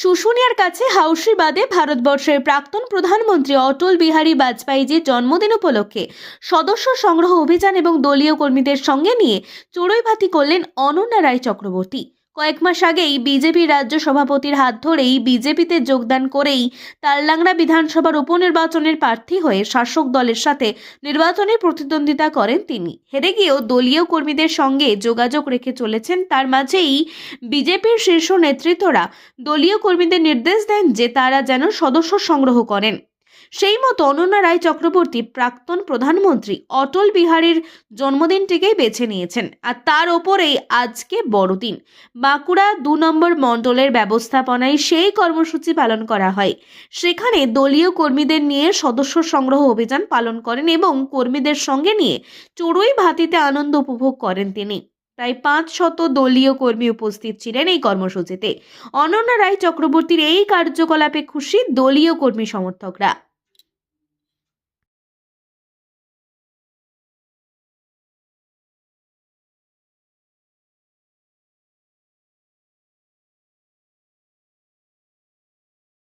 শুশুনিয়ার কাছে হাউসিবাদে ভারতবর্ষের প্রাক্তন প্রধানমন্ত্রী অটল বিহারী বাজপেয়ীজির জন্মদিন উপলক্ষে সদস্য সংগ্রহ অভিযান এবং দলীয় কর্মীদের সঙ্গে নিয়ে চড়ুইভাতি করলেন অনন্যা রায় চক্রবর্তী। কয়েক মাস আগেই বিজেপি রাজ্য সভাপতির হাত ধরেই বিজেপিতে যোগদান করেই তাললাংড়া বিধানসভার উপনির্বাচনের প্রার্থী হয়ে শাসক দলের সাথে নির্বাচনে প্রতিদ্বন্দ্বিতা করেন তিনি। হেরে গিয়েও দলীয় কর্মীদের সঙ্গে যোগাযোগ রেখে চলেছেন তার মাঝেই বিজেপির শীর্ষ নেতৃত্বরা। দলীয় কর্মীদের নির্দেশ দেন যে তারা যেন সদস্য সংগ্রহ করেন। সেই মতো অনন্যা রায় চক্রবর্তী প্রাক্তন প্রধানমন্ত্রী অটল বিহারীর জন্মদিনটিকেই বেছে নিয়েছেন আর তার ওপরেই আজকে বড়দিন। বাঁকুড়া দু নম্বর মণ্ডলের ব্যবস্থাপনায় সেই কর্মসূচি পালন করা হয়। সেখানে দলীয় কর্মীদের নিয়ে সদস্য সংগ্রহ অভিযান পালন করেন এবং কর্মীদের সঙ্গে নিয়ে চড়ুই ভাতিতে আনন্দ উপভোগ করেন তিনি। প্রায় পাঁচ শত দলীয় কর্মী উপস্থিত ছিলেন এই কর্মসূচিতে। অনন্যা রায় চক্রবর্তীর এই কার্যকলাপে খুশি দলীয় কর্মী সমর্থকরা।